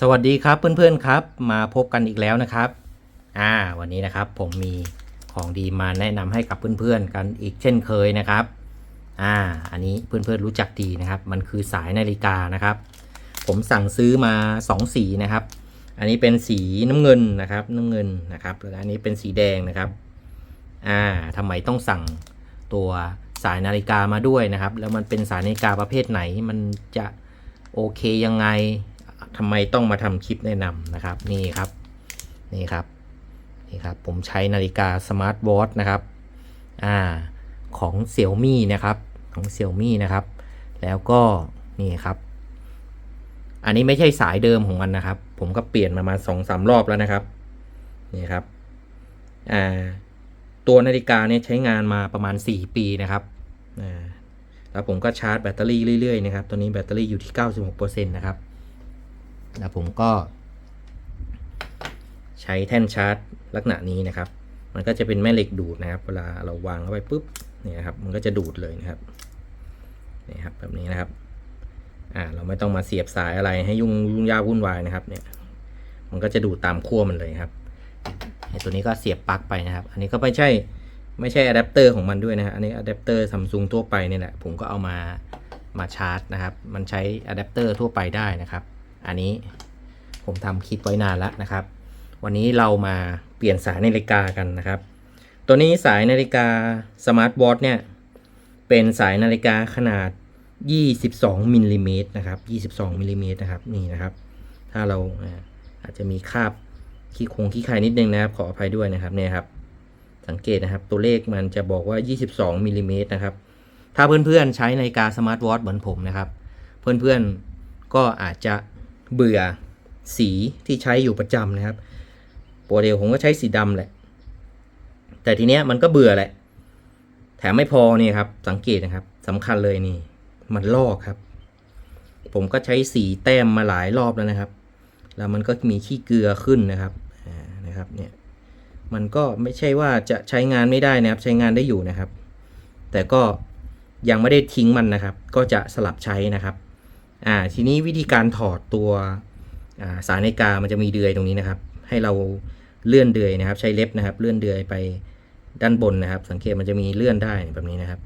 สวัสดีครับเพื่อนๆครับ มาพบกันอีกแล้วนะครับ อ่า วันนี้นะครับผมมีของดีมาแนะนำให้กับเพื่อนๆกันอีกเช่นเคยนะครับ อ่า อันนี้เพื่อนๆรู้จักดีนะครับ มันคือสายนาฬิกานะครับ ผมสั่งซื้อมา 2 สีนะครับ อันนี้เป็นสีน้ำเงินนะครับ น้ำเงินนะครับแล้วอันนี้เป็นสีแดงนะครับ อ่าทำไมต้องสั่งตัวสายนาฬิกามาด้วยนะครับ แล้วมันเป็นสายนาฬิกาประเภทไหนมันจะโอเคยังไง ทำไมต้องมาทำคลิปแนะนำนะครับนี่ครับนี่ครับนี่ครับ ผมใช้นาฬิกาสมาร์ทวอทนะครับอ่าของ Xiaomi นะครับของ Xiaomi นะครับ แล้วก็นี่ครับ อันนี้ไม่ใช่สายเดิมของมันนะครับ ผมก็เปลี่ยนมามาสองสามรอบแล้วนะครับนี่ครับอ่าตัวนาฬิกาเนี่ยใช้งานมาประมาณ 4 ปีนะครับอ่าแล้วผมก็ชาร์จแบตเตอรี่เรื่อยๆนะครับ ตัวนี้แบตเตอรี่อยู่ที่ 96%นะครับ แล้วผมก็ ใช้แท่นชาร์จลักษณะนี้นะครับ มันก็จะเป็นแม่เหล็กดูดนะครับ เวลาเราวางเข้าไปปุ๊บเนี่ยครับ มันก็จะดูดเลยนะครับนี่ครับแบบนี้นะครับ อ่า เราไม่ต้องมาเสียบสายอะไรให้ยุ่งยุ่งยากวุ่นวายนะครับ เนี่ย มันก็จะดูดตามขั้วมันเลยครับไอ้ตัวนี้ก็เสียบปลั๊กไปนะครับ อันนี้ก็ไม่ใช่ไม่ใช่อะแดปเตอร์ของมันด้วยนะฮะอันนี้อะแดปเตอร์ซัมซุงทั่วไปเนี่ยแหละ ผมก็เอามามาชาร์จนะครับ มันใช้อะแดปเตอร์ทั่วไปได้นะครับ อันนี้ผมทำคลิปไว้นานแล้วนะครับ วันนี้เรามาเปลี่ยนสายนาฬิกากันนะครับ ตัวนี้สายนาฬิกาสมาร์ทวอทเนี่ย เป็นสายนาฬิกาขนาด 22มิลลิเมตรนะครับ 22มิลลิเมตรนะครับ นี่นะครับ ถ้าเราอาจจะมีคาบขี้คงขี้ใครนิดนึงนะครับ ขออภัยด้วยนะครับเนี่ยครับ สังเกตนะครับ ตัวเลขมันจะบอกว่า 22มิลลิเมตรนะครับ ถ้าเพื่อนๆใช้นาฬิกาสมาร์ทวอทเหมือนผมนะครับ เพื่อนๆก็อาจจะ เบื่อสีที่ใช้อยู่ประจำนะครับปกติผมก็ใช้สีดำแหละ แต่ทีเนี้ยมันก็เบื่อแหละ แถมไม่พอเนี่ยครับ สังเกตนะครับสำคัญเลยนี่ มันลอกครับ ผมก็ใช้สีแต้มมาหลายรอบแล้วนะครับ แล้วมันก็มีขี้เกลือขึ้นนะครับนะครับเนี่ยมันก็ไม่ใช่ว่าจะใช้งานไม่ได้นะครับ ใช้งานได้อยู่นะครับ แต่ก็ยังไม่ได้ทิ้งมันนะครับ ก็จะสลับใช้นะครับ อ่าทีนี้วิธีการถอดตัวาสายนาฬิกามันจะมีเดือยตรงนี้นะครับ ให้เราเลื่อนเดือยนะครับ ใช้เล็บนะครับ เลื่อนเดือยไปด้านบนนะครับ สังเกตมันจะมีเลื่อนได้แบบนี้นะครับ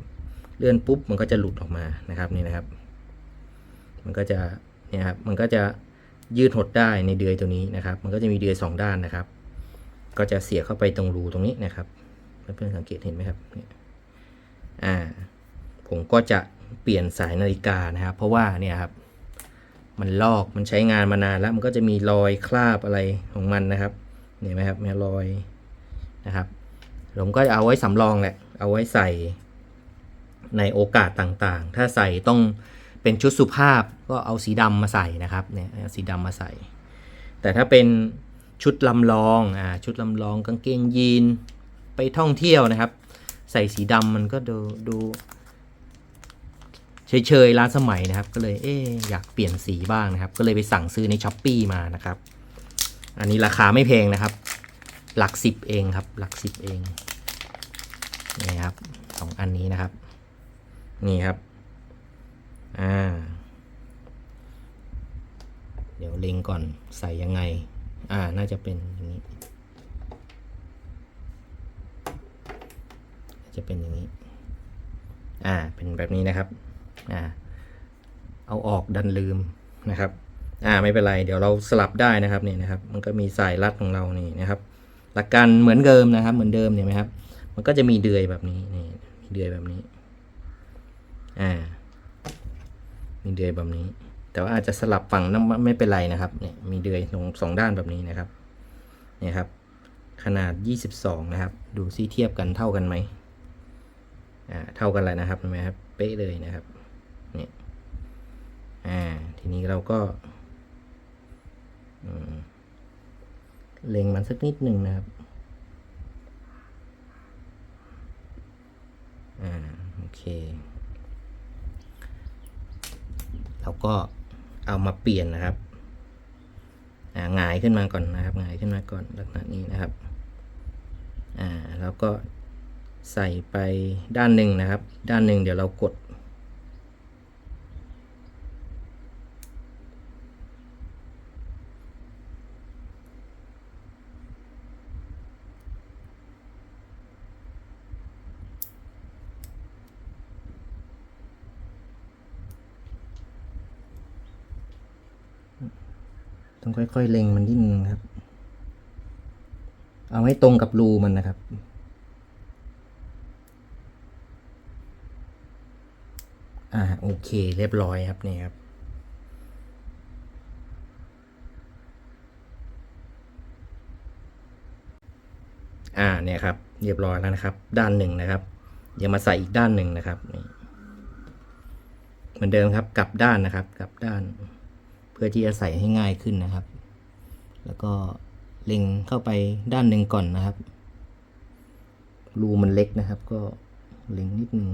เลื่อนปุ๊บมันก็จะหลุดออกมานะครับนี่นะครับ มันก็จะเนี่ยครับมันก็จะยืดหดได้ในเดือยตัวนี้นะครับ มันก็จะมีเดือยสองด้านนะครับ ก็จะเสียบเข้าไปตรงรูตรงนี้นะครับเพื่อนๆสังเกตเห็นไหมครับนี่อ่าผมก็จะเปลี่ยนสายนาฬิกานะครับ เพราะว่าเนี่ยครับ มันลอกมันใช้งานมานานแล้ว มันก็จะมีรอยคราบอะไรของมันนะครับเห็นไหมครับมีรอยนะครับ ผมก็เอาไว้สำรองแหละเอาไว้ใส่ในโอกาสต่างๆ ถ้าใส่ต้องเป็นชุดสุภาพก็เอาสีดำมาใส่นะครับเนี่ยเอาสีดำมาใส่ แต่ถ้าเป็นชุดลำลองอ่าชุดลำลองกางเกงยีนไปท่องเที่ยวนะครับ ใส่สีดำมันก็ดูดู เฉยๆล้าสมัยนะครับ ก็เลยเอ๊อยากเปลี่ยนสีบ้างนะครับ ก็เลยไปสั่งซื้อในช้อปปีมานะครับ อันนี้ราคาไม่แพงนะครับ หลักสิบเองครับ หลักสิบเองนี่ครับสองอันนี้นะครับ นี่ครับอ่าเดี๋ยวเล็งก่อนใส่ยังไง อ่าน่าจะเป็นอย่างนี้จะเป็นอย่างนี้ อ่า เป็นแบบนี้นะครับ อ่าเอาออกดันลืมนะครับ อ่าไม่เป็นไร เดี๋ยวเราสลับได้นะครับเนี่ยนะครับ มันก็มีสายรัดของเรานี่นะครับ หลักการเหมือนเดิมนะครับ เหมือนเดิมเนี่ยไหมครับ มันก็จะมีเดือยแบบนี้นี่มีเดือยแบบนี้ อ่า มีเดือยแบบนี้ แต่ว่าอาจจะสลับฝั่งนั้นไม่เป็นไรนะครับ เนี่ยมีเดือยตรงสองด้านแบบนี้นะครับเนี่ยครับ ขนาด 22 นะครับ ดูซิเทียบกันเท่ากันไหมอ่าเท่ากันเลยนะครับเห็นไหมครับ เป๊ะเลยนะครับ เนี่ยอ่าทีนี้เราก็เล็งมันสักนิดหนึ่งนะครับอ่าโอเคเราก็เอามาเปลี่ยนนะครับอ่าหงายขึ้นมาก่อนนะครับหงายขึ้นมาก่อนลักษณะนี้นะครับ อ่าแล้วก็ใส่ไปด้านหนึ่งนะครับ ด้านหนึ่งเดี๋ยวเรากด ค่อยๆเล็งมันนิดนึงครับ เอาให้ตรงกับรูมันนะครับ อ่าโอเคเรียบร้อยครับนี่ครับอ่าเนี่ยครับเรียบร้อยแล้วนะครับ ด้านหนึ่งนะครับเดี๋ยวมาใส่อีกด้านหนึ่งนะครับนี่เหมือนเดิมครับกลับด้านนะครับกลับด้าน พื่อที่จะใส่ให้ง่ายขึ้นนะครับ แล้วก็เล็งเข้าไปด้านหนึ่งก่อนนะครับ รูมันเล็กนะครับ ก็เล็งนิดนึง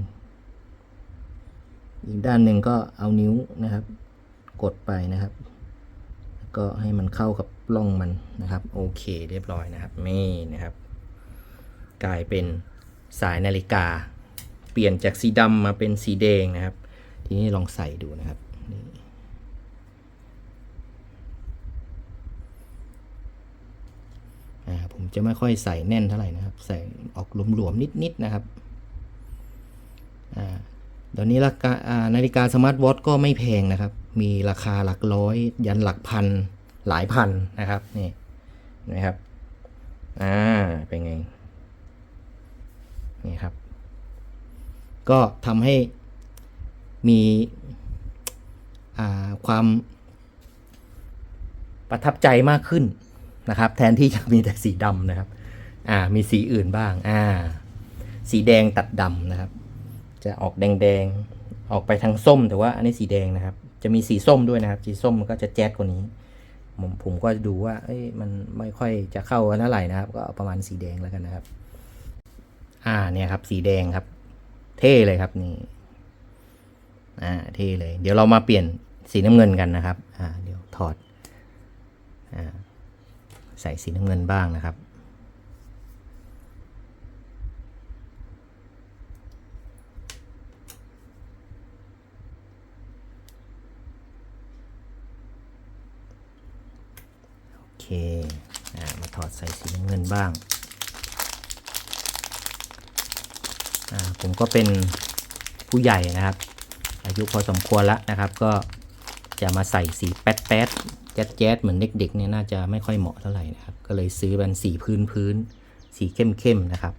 อีกด้านหนึ่งก็เอานิ้วนะครับ กดไปนะครับ ก็ให้มันเข้ากับร่องมันนะครับ โอเคเรียบร้อยนะครับนี่นะครับ กลายเป็นสายนาฬิกา เปลี่ยนจากสีดำมาเป็นสีแดงนะครับ ทีนี้ลองใส่ดูนะครับนี่อ่าผม จะไม่ค่อยใส่แน่นเท่าไหร่นะครับ ใส่ออกหลวมๆนิดๆนะครับอ่าเดี๋ยวนี้ราคาอ่านาฬิกาสมาร์ทวอทก็ไม่แพงนะครับ มีราคาหลักร้อย ยันหลักพันหลายพันนะครับนี่นะครับอ่าเป็นไงนี่ครับ ก็ทำให้มีอ่าความประทับใจมากขึ้น นะครับ แทนที่จะมีแต่สีดำนะครับ อ่า มีสีอื่นบ้าง อ่า สีแดงตัดดำนะครับ จะออกแดงๆ ออกไปทางส้มแต่ว่าอันนี้สีแดงนะครับ จะมีสีส้มด้วยนะครับ สีส้มมันก็จะแจ๊ดกว่านี้ ผมผมก็ดูว่า เอ้ย มันไม่ค่อยจะเข้ากันเท่าไหร่นะครับ ก็ประมาณสีแดงแล้วกันนะครับ อ่า เนี่ยครับ สีแดงครับ เท่เลยครับนี่ อ่า เท่เลย เดี๋ยวเรามาเปลี่ยนสีน้ำเงินกันนะครับ อ่า เดี๋ยวถอด อ่า ใส่สีน้ำเงินบ้างนะครับ โอเคอมาถอดใส่สีน้ำเงินบ้าง ผมก็เป็นผู้ใหญ่นะครับ อายุพอสมควรแล้วนะครับ ก็จะมาใส่สีแป๊ดแป๊ด แจ๊ดแจ๊ดเหมือนเด็กๆเนี่ยน่าจะไม่ค่อยเหมาะเท่าไหร่นะครับ ก็เลยซื้อเป็นสีพื้นพื้น สีเข้มเข้มๆนะครับ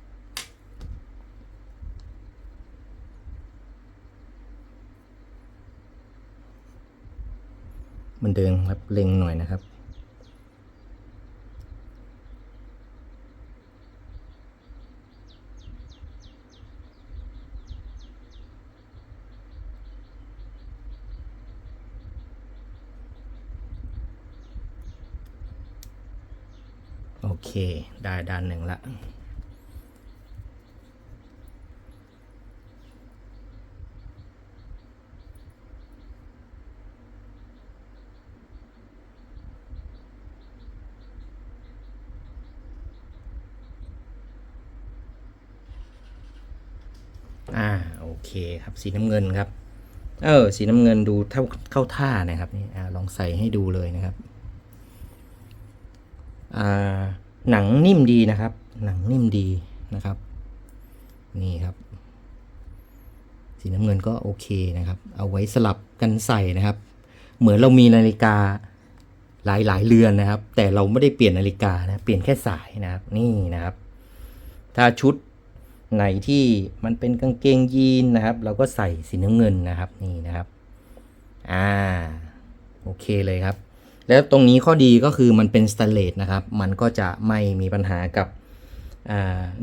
มันเดิงครับเล็งหน่อยนะครับ เค ได้ด้านหนึ่งละอ่าโอเคครับสีน้ำเงินครับ เออสีน้ำเงินดูเท่าเข้าท่านะครับนี่อ่าลองใส่ให้ดูเลยนะครับอ่า หนังนิ่มดีนะครับ หนังนิ่มดีนะครับ นี่ครับ สีน้ำเงินก็โอเคนะครับ เอาไว้สลับกันใส่นะครับ เหมือนเรามีนาฬิกาหลายหลายเรือนนะครับ แต่เราไม่ได้เปลี่ยนนาฬิกานะเปลี่ยนแค่สายนะครับ นี่นะครับ ถ้าชุดไหนที่มันเป็นกางเกงยีนนะครับ เราก็ใส่สีน้ำเงินนะครับนี่นะครับ อ่า โอเคเลยครับ แล้วตรงนี้ข้อดีก็คือมันเป็นสแตนเลสนะครับ มันก็จะไม่มีปัญหากับ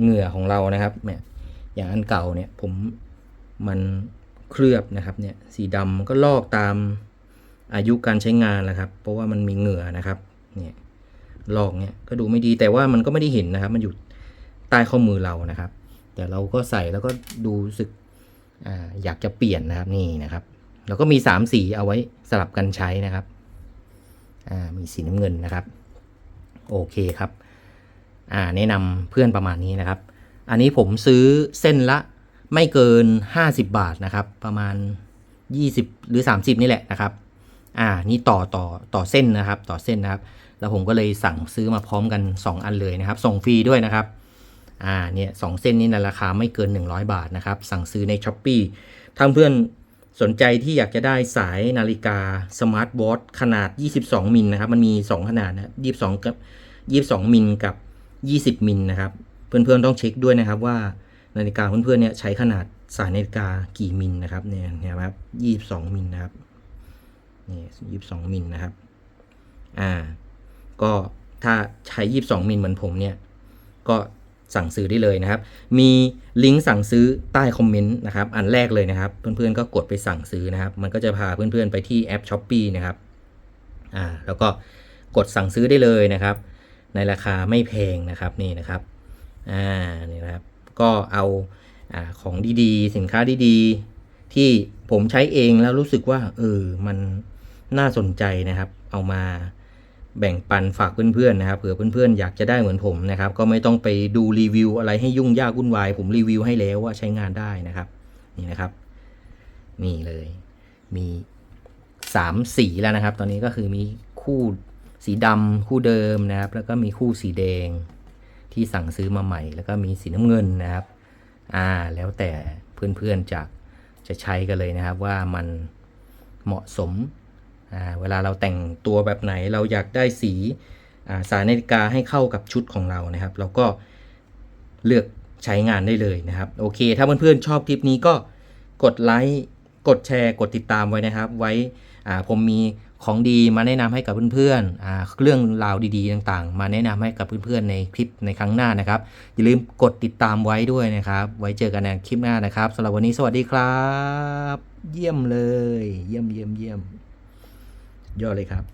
เหงื่อของเรานะครับเนี่ยอย่างอันเก่าเนี่ยผมมันเคลือบนะครับเนี่ยสีดำก็ลอกตามอายุการใช้งานแหละครับ เพราะว่ามันมีเหงื่อนะครับเนี่ยลอกเนี่ยก็ดูไม่ดีแต่ว่ามันก็ไม่ได้เห็นนะครับ มันอยู่ใต้ข้อมือเรานะครับ แต่เราก็ใส่แล้วก็ดูสึกออยากจะเปลี่ยนนะครับนี่นะครับ แล้วก็มีสามสีเอาไว้สลับกันใช้นะครับ อ่ามีสีน้ำเงินนะครับ โอเคครับอ่าแนะนำเพื่อนประมาณนี้นะครับ อันนี้ผมซื้อเส้นละไม่เกิน 50 บาทนะครับ ประมาณ 20 หรือ 30 นี่แหละนะครับ อ่า นี่ต่อต่อต่อเส้นนะครับ ต่อเส้นนะครับ แล้วผมก็เลยสั่งซื้อมาพร้อมกัน 2 อันเลยนะครับ ส่งฟรีด้วยนะครับ อ่า เนี่ยสองเส้นนี้ในราคาไม่เกิน 100 บาทนะครับ สั่งซื้อใน s h อ p e e ถ้าเพื่อน สนใจที่อยากจะได้สายนาฬิกาสมาร์ทวอทขนาด 22 มิลนะครับ มันมี 2 ขนาดนะ22 กับ 22 มิลกับ 20 มิลนะครับ เพื่อนๆต้องเช็คด้วยนะครับว่านาฬิกาเพื่อนๆเนี่ยใช้ขนาดสายนาฬิกากี่มิลนะครับเนี่ยนี่ยครับ22มิลนะครับนี่22มิลนะครับอ่าก็ถ้าใช้22มิลเหมือนผมเนี่ยก็ สั่งซื้อได้เลยนะครับ มีลิงก์สั่งซื้อใต้คอมเมนต์นะครับ อันแรกเลยนะครับ เพื่อนๆก็กดไปสั่งซื้อนะครับ มันก็จะพาเพื่อนๆไปที่แอป s h อ p e e นะครับ อ่า แล้วก็กดสั่งซื้อได้เลยนะครับ ในราคาไม่แพงนะครับนี่นะครับ อ่า นี่นะครับ ก็เอาอ่าของดีๆ สินค้าดีๆ ที่ผมใช้เองแล้วรู้สึกว่าเออ มันน่าสนใจนะครับ เอามา แบ่งปันฝากเพื่อนๆนะครับเผื่อเพื่อนๆอยากจะได้เหมือนผมนะครับ ก็ไม่ต้องไปดูรีวิวอะไรให้ยุ่งยากวุ่นวาย ผมรีวิวให้แล้วว่าใช้งานได้นะครับ นี่นะครับ นี่เลย มีสามสีแล้วนะครับ ตอนนี้ก็คือมีคู่สีดำคู่เดิมนะครับ แล้วก็มีคู่สีแดงที่สั่งซื้อมาใหม่ แล้วก็มีสีน้ำเงินนะครับ อ่า แล้วแต่เพื่อนๆจะจะใช้กันเลยนะครับ ว่ามันเหมาะสม เวลาเราแต่งตัวแบบไหนเราอยากได้สีสายนาฬิกาให้เข้ากับชุดของเรานะครับ เราก็เลือกใช้งานได้เลยนะครับ โอเค ถ้าเพื่อนๆชอบคลิปนี้ก็กดไลค์กดแชร์กดติดตามไว้นะครับ ไว้ผมมีของดีมาแนะนำให้กับเพื่อนๆอ่าเรื่องราวดีๆต่างๆ มาแนะนำให้กับเพื่อนๆในคลิปในครั้งหน้านะครับ อย่าลืมกดติดตามไว้ด้วยนะครับ ไว้เจอกันในคลิปหน้านะครับสำหรับวันนี้สวัสดีครับ เยี่ยมเลย เยี่ยมเยี่ยมเยี่ยม ยอดเลยครับ